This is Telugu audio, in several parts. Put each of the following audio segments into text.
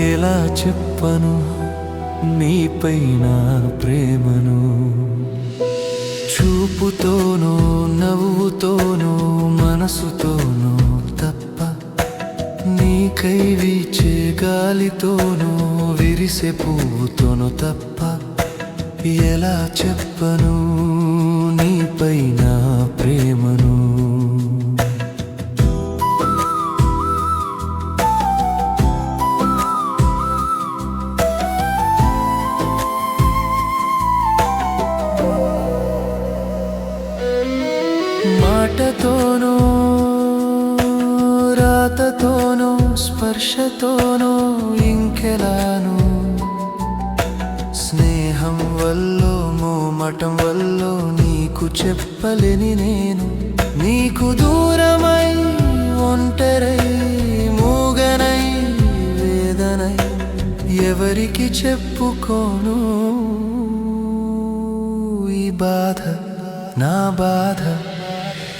ఎలా చెప్పను? నీపైన ప్రేమను చూపుతోనో నవ్వుతోనో మనసుతోనో తప్ప నీకై వీచే గాలితోనో విరిసే పువ్వుతోనో తప్ప ఎలా చెప్పను? నీపైన ప్రేమను మాటతోనూ రాతతోనో స్పర్శతోనో ఇంకెలాను? స్నేహం వల్లో మోమటం వల్లో నీకు చెప్పలేని నేను. నీకు దూరమై ఒంటరై మూగనై వేదనై ఎవరికి చెప్పుకోను? ఈ బాధ నా బాధ.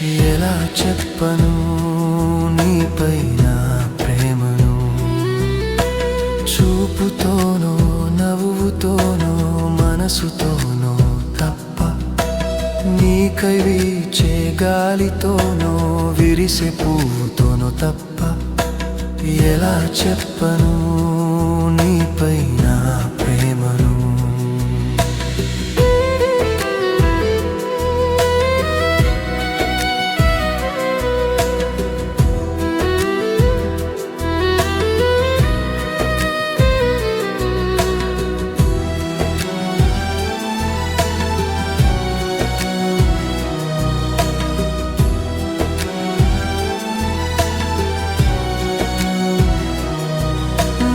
ఎలా చెప్పను నీపైన ప్రేమను? చూపుతోనో నవ్వుతోనో మనసుతోనో తప్ప నీకై వీచే గాలితోనో విరిసే పువ్వుతోనో తప్ప ఎలా చెప్పను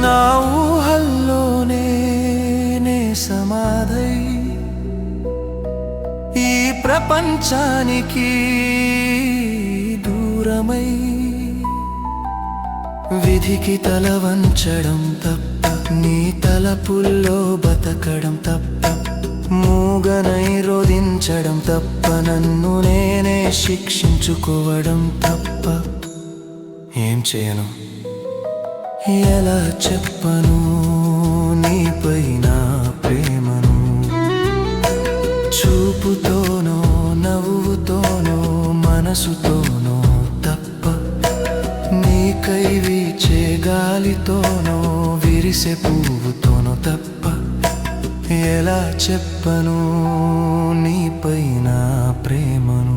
నా ఊహల్లోనే నే సమాధై. ఈ ప్రపంచానికి దూరమై. విధికి తల వంచడం తప్ప నీ తలపుల్లో బతకడం తప్ప మూగనై రోధించడం తప్ప నన్ను నేనే శిక్షించుకోవడం తప్ప. ఏం చేయను? ఎలా చెప్పను నీపైన ప్రేమను? చూపుతోనో నవ్వుతోనో మనసుతోనో తప్ప నీకై వీచే గాలితోనో విరిసే పువ్వుతోనో తప్ప ఎలా చెప్పను నీపైన ప్రేమను?